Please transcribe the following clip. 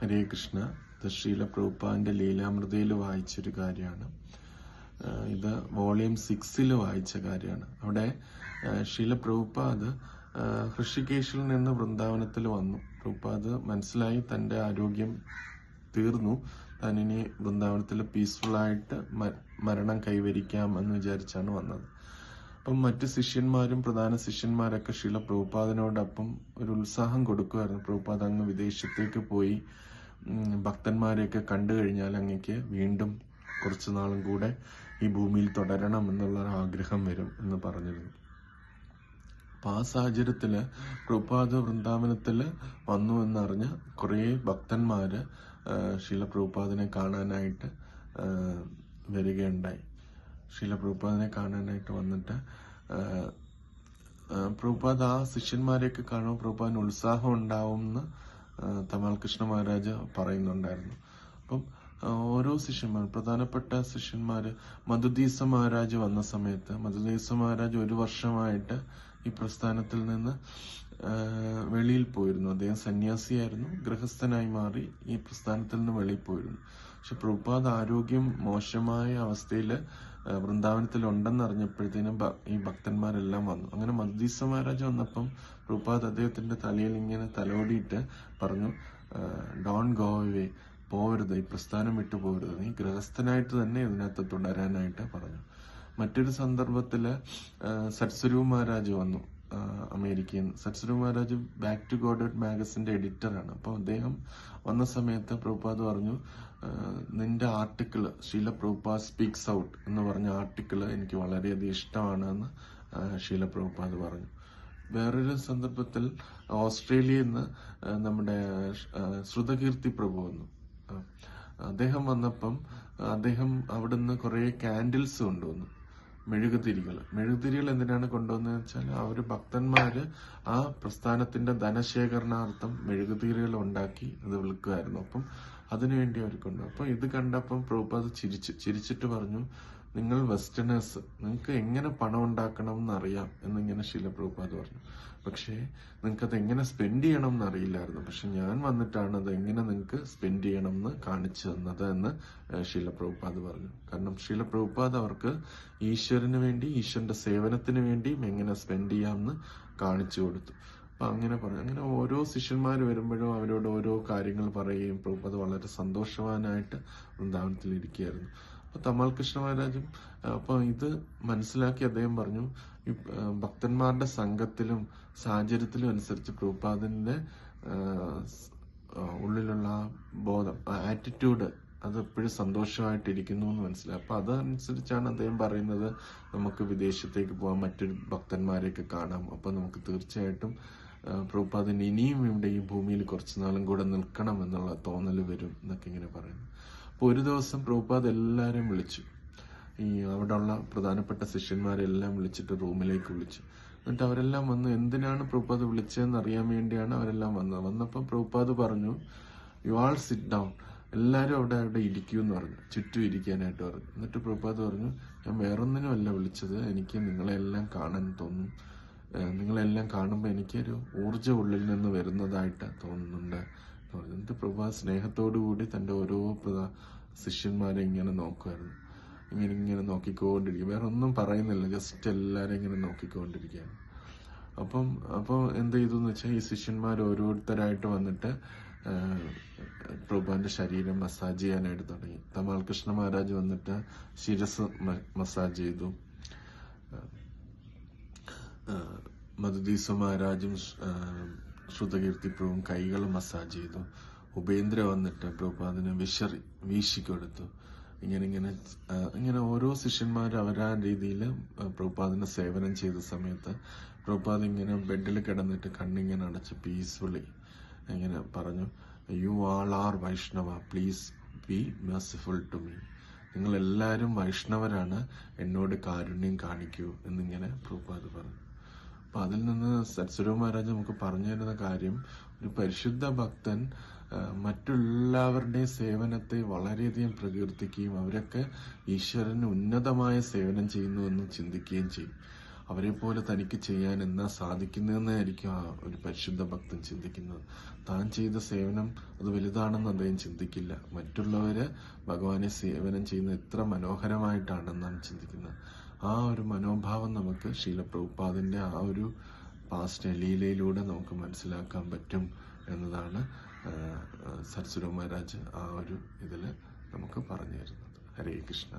ഹരേ കൃഷ്ണ. ഇത് ശ്രീല പ്രഭുപ്പാന്റെ ലീലാമൃതയിൽ വായിച്ചൊരു കാര്യമാണ്. ഇത് വോളിയം സിക്സിൽ വായിച്ച കാര്യമാണ്. അവിടെ ശീല പ്രഭുപാദ് ആ, ഹൃഷികേശിൽ നിന്ന് വൃന്ദാവനത്തിൽ വന്നു. പ്രഭുപാദ് മനസ്സിലായി തന്റെ ആരോഗ്യം തീർന്നു. താനിനി വൃന്ദാവനത്തിൽ പീസ്ഫുൾ ആയിട്ട് മരണം കൈവരിക്കാം എന്ന് വിചാരിച്ചാണ് വന്നത്. അപ്പം മറ്റ് ശിഷ്യന്മാരും പ്രധാന ശിഷ്യന്മാരൊക്കെ ശീല പ്രഭുപാദനോടൊപ്പം ഒരു ഉത്സാഹം കൊടുക്കുമായിരുന്നു പ്രഭുപാദ അങ്ങ് വിദേശത്തേക്ക് പോയി ഭക്തന്മാരെയൊക്കെ കണ്ടു കഴിഞ്ഞാൽ അങ്ങക്ക് വീണ്ടും കുറച്ചു നാളും കൂടെ ഈ ഭൂമിയിൽ തുടരണം എന്നുള്ള ആഗ്രഹം വരും എന്ന് പറഞ്ഞിരുന്നു. അപ്പൊ ആ സാഹചര്യത്തിൽ പ്രഭുപാദ വൃന്ദാവനത്തിൽ വന്നു എന്നറിഞ്ഞ കുറേ ഭക്തന്മാര് ആ, ശീല പ്രഭുപാദനെ കാണാനായിട്ട് വരികയുണ്ടായി. ശീല പ്രഭുപാദിനെ കാണാനായിട്ട് വന്നിട്ട് പ്രഭുപാദ് ആ ശിഷ്യന്മാരെയൊക്കെ കാണുമ്പോൾ പ്രഭുപാദിന് ഉത്സാഹം ഉണ്ടാവും എന്ന് തമാൽ കൃഷ്ണ മഹാരാജ് പറയുന്നുണ്ടായിരുന്നു. അപ്പം ഓരോ ശിഷ്യന്മാർ പ്രധാനപ്പെട്ട ശിഷ്യന്മാര് മധുദീസ മഹാരാജ് വന്ന സമയത്ത് മധുദീസ മഹാരാജ് ഒരു വർഷമായിട്ട് ഈ പ്രസ്ഥാനത്തിൽ നിന്ന് വെളിയിൽ പോയിരുന്നു. അദ്ദേഹം സന്യാസിയായിരുന്നു ഗൃഹസ്ഥനായി മാറി ഈ പ്രസ്ഥാനത്തിൽ നിന്ന് വെളിയിൽ പോയിരുന്നു. പക്ഷെ പ്രഭുപാദ് ആരോഗ്യം മോശമായ അവസ്ഥയിൽ വൃന്ദാവനത്തിൽ ഉണ്ടെന്ന് അറിഞ്ഞപ്പോഴത്തേനും ഈ ഭക്തന്മാരെല്ലാം വന്നു. അങ്ങനെ മദ്ദീസ മഹാരാജ് വന്നപ്പം പ്രഭുപാദ് അദ്ദേഹത്തിന്റെ തലയിൽ ഇങ്ങനെ തലോടിയിട്ട് പറഞ്ഞു ഡോൺ ഗോ അവേ പോവരുത്. ഈ പ്രസ്ഥാനം വിട്ടു പോകരുത് നീ ഗൃഹസ്ഥനായിട്ട് തന്നെ ഇതിനകത്ത് തുടരാനായിട്ട് പറഞ്ഞു. മറ്റൊരു സന്ദർഭത്തിൽ ആ, സത്സരു മഹാരാജ് വന്നു. American Satsvarupa Maharaj back to Godhead മാഗസിന്റെ എഡിറ്ററാണ് അപ്പോൾ അദ്ദേഹം വന്ന സമയത്ത് പ്രഭുപാദ് പറഞ്ഞു നിന്റെ article Srila Prabhupad speaks out എന്ന് പറഞ്ഞ ആർട്ടിക്കിൾ എനിക്ക് വളരെയധികം ഇഷ്ടമാണ് എന്ന് ഷീല പ്രഭുപാദ് പറഞ്ഞു. വേറൊരു സന്ദർഭത്തിൽ ഓസ്ട്രേലിയയിൽ നിന്ന് നമ്മുടെ ശ്രുതകീർത്തി പ്രഭു വന്നു. അദ്ദേഹം വന്നപ്പം അദ്ദേഹം അവിടുന്ന് കുറെ കാൻഡിൽസ് കൊണ്ടുവന്നു. മെഴുകുതിരികൾ മെഴുകുതിരികൾ എന്തിനാണ് കൊണ്ടുവന്നത് വെച്ചാൽ ആ ഒരു ഭക്തന്മാര് ആ പ്രസ്ഥാനത്തിന്റെ ധനശേഖരണാർത്ഥം മെഴുകുതിരികൾ ഉണ്ടാക്കി അത് വിൽക്കുമായിരുന്നു. അപ്പം അതിനുവേണ്ടി അവർ കൊണ്ടു അപ്പൊ ഇത് കണ്ടപ്പം പ്രഭുപാദ് ചിരിച്ചു ചിരിച്ചിട്ട് പറഞ്ഞു നിങ്ങൾ വെസ്റ്റേണേഴ്സ് നിങ്ങൾക്ക് എങ്ങനെ പണം ഉണ്ടാക്കണം എന്നറിയാം എന്നിങ്ങനെ ഇങ്ങനെ പ്രഭുപാദ് പറഞ്ഞു. പക്ഷേ നിങ്ങൾക്ക് അത് എങ്ങനെ സ്പെൻഡ് ചെയ്യണം എന്നറിയില്ലായിരുന്നു പക്ഷെ ഞാൻ വന്നിട്ടാണ് അത് എങ്ങനെ നിങ്ങൾക്ക് സ്പെൻഡ് ചെയ്യണം എന്ന് കാണിച്ചു തന്നത് എന്ന് ശീലപ്രഭുപാദ് പറഞ്ഞു. കാരണം ശീലപ്രഭുപാദ് അവർക്ക് ഈശ്വരന് വേണ്ടി ഈശ്വരന്റെ സേവനത്തിന് വേണ്ടിയും എങ്ങനെ സ്പെൻഡ് ചെയ്യാം എന്ന് കാണിച്ചു കൊടുത്തു. അപ്പൊ അങ്ങനെ പറഞ്ഞു. അങ്ങനെ ഓരോ ശിഷ്യന്മാർ വരുമ്പോഴും അവരോട് ഓരോ കാര്യങ്ങൾ പറയുകയും പ്രഭുപാദ് വളരെ സന്തോഷവാനായിട്ട് വൃന്ദാവനത്തിൽ ഇരിക്കുകയായിരുന്നു അപ്പൊ തമാൽ കൃഷ്ണ മഹാരാജും അപ്പൊ ഇത് മനസ്സിലാക്കി അദ്ദേഹം പറഞ്ഞു ഈ ഭക്തന്മാരുടെ സംഘത്തിലും സാഹചര്യത്തിലും അനുസരിച്ച് പ്രഭുപാദന്റെ ഉള്ളിലുള്ള ബോധം ആറ്റിറ്റ്യൂഡ് അത് എപ്പോഴും സന്തോഷമായിട്ടിരിക്കുന്നു എന്ന് മനസ്സിലായി. അപ്പൊ അതനുസരിച്ചാണ് അദ്ദേഹം പറയുന്നത് നമുക്ക് വിദേശത്തേക്ക് പോകാം മറ്റൊരു ഭക്തന്മാരെയൊക്കെ കാണാം. അപ്പൊ നമുക്ക് തീർച്ചയായിട്ടും പ്രഭുപാദൻ ഇനിയും ഇവിടെ ഈ ഭൂമിയിൽ കുറച്ചുനാളും കൂടെ നിൽക്കണം എന്നുള്ള തോന്നൽ വരും എന്നൊക്കെ ഇങ്ങനെ പറയുന്നു. അപ്പൊ ഒരു ദിവസം പ്രഭുപാദ് എല്ലാവരെയും വിളിച്ചു. ഈ അവിടെയുള്ള പ്രധാനപ്പെട്ട ശിഷ്യന്മാരെല്ലാം വിളിച്ചിട്ട് റൂമിലേക്ക് വിളിച്ചു. എന്നിട്ട് അവരെല്ലാം വന്നു. എന്തിനാണ് പ്രഭുപാദ് വിളിച്ചതെന്ന് അറിയാൻ വേണ്ടിയാണ് അവരെല്ലാം വന്നത്. വന്നപ്പോൾ പ്രഭുപാദ് പറഞ്ഞു യു ആൾ സിറ്റ് ഡൗൺ എല്ലാവരും അവിടെ അവിടെ ഇരിക്കൂ എന്ന് പറഞ്ഞു. ചുറ്റും ഇരിക്കാനായിട്ട് പറഞ്ഞു. എന്നിട്ട് പ്രഭുപാദ് പറഞ്ഞു ഞാൻ വേറൊന്നിനും അല്ല വിളിച്ചത്. എനിക്ക് നിങ്ങളെല്ലാം കാണാൻ തോന്നും. നിങ്ങളെല്ലാം കാണുമ്പോൾ എനിക്കൊരു ഊർജ ഉള്ളിൽ നിന്ന് വരുന്നതായിട്ട് തോന്നുന്നുണ്ട്. എന്നിട്ട് പ്രഭു സ്നേഹത്തോടു കൂടി തന്റെ ഓരോ ശിഷ്യന്മാരെ ഇങ്ങനെ നോക്കുമായിരുന്നു ഇങ്ങനെ ഇങ്ങനെ നോക്കിക്കൊണ്ടിരിക്കും. വേറെ ഒന്നും പറയുന്നില്ല. ജസ്റ്റ് എല്ലാവരും ഇങ്ങനെ നോക്കിക്കൊണ്ടിരിക്കുകയാണ്. അപ്പം അപ്പോൾ എന്ത് ചെയ്തു എന്ന് വെച്ചാൽ ഈ ശിഷ്യന്മാർ ഓരോരുത്തരായിട്ട് വന്നിട്ട് പ്രഭുവിന്റെ ശരീരം മസാജ് ചെയ്യാനായിട്ട് തുടങ്ങി. തമാൽ കൃഷ്ണ മഹാരാജ് വന്നിട്ട് ശിരസ് മസാജ് ചെയ്തു. മധുദീസ മഹാരാജും ആ, ശ്രുതകീർത്തി പ്രഭുവും കൈകൾ മസാജ് ചെയ്തു. ഉപേന്ദ്ര വന്നിട്ട് പ്രഭുപാദിന് വിശറി വീശിക്കൊടുത്തു. ഇങ്ങനെ ഇങ്ങനെ ഇങ്ങനെ ഓരോ ശിഷ്യന്മാരും അവരാ രീതിയിൽ പ്രഭുപാദിനെ സേവനം ചെയ്ത സമയത്ത് പ്രഭുപാദ് ഇങ്ങനെ ബെഡിൽ കിടന്നിട്ട് കണ്ണിങ്ങനെ അടച്ച് പീസ്ഫുള്ളി ഇങ്ങനെ പറഞ്ഞു you all are Vaishnava please be merciful to me നിങ്ങൾ എല്ലാവരും വൈഷ്ണവരാണ്. എന്നോട് കാരുണ്യം കാണിക്കൂ എന്നിങ്ങനെ പ്രഭുപാദ് പറഞ്ഞു. അപ്പൊ അതിൽ നിന്ന് സത്സരോ മഹാരാജ് നമുക്ക് പറഞ്ഞു തരുന്ന കാര്യം ഒരു പരിശുദ്ധ ഭക്തൻ മറ്റുള്ളവരുടെയും സേവനത്തെ വളരെയധികം പ്രകീർത്തിക്കുകയും അവരൊക്കെ ഈശ്വരന് ഉന്നതമായ സേവനം ചെയ്യുന്നു എന്ന് ചിന്തിക്കുകയും ചെയ്യും. അവരെ പോലെ തനിക്ക് ചെയ്യാൻ എന്നാ സാധിക്കുന്നതെന്നായിരിക്കും ആ ഒരു പരിശുദ്ധ ഭക്തൻ ചിന്തിക്കുന്നത്. താൻ ചെയ്ത സേവനം അത് വലുതാണെന്ന് അദ്ദേഹം ചിന്തിക്കില്ല. മറ്റുള്ളവര് ഭഗവാനെ സേവനം ചെയ്യുന്നത് എത്ര മനോഹരമായിട്ടാണെന്നാണ് ചിന്തിക്കുന്നത്. ആ ഒരു മനോഭാവം നമുക്ക് ശീലപ്രഭുപാദിന്റെ ആ ഒരു പാസ്റ്റ് ലീലയിലൂടെ നമുക്ക് മനസ്സിലാക്കാൻ പറ്റും എന്നതാണ് സരസ്വതി മഹാരാജ് ആ ഒരു ഇതിൽ നമുക്ക് പറഞ്ഞു തരുന്നത്. ഹരേ കൃഷ്ണ.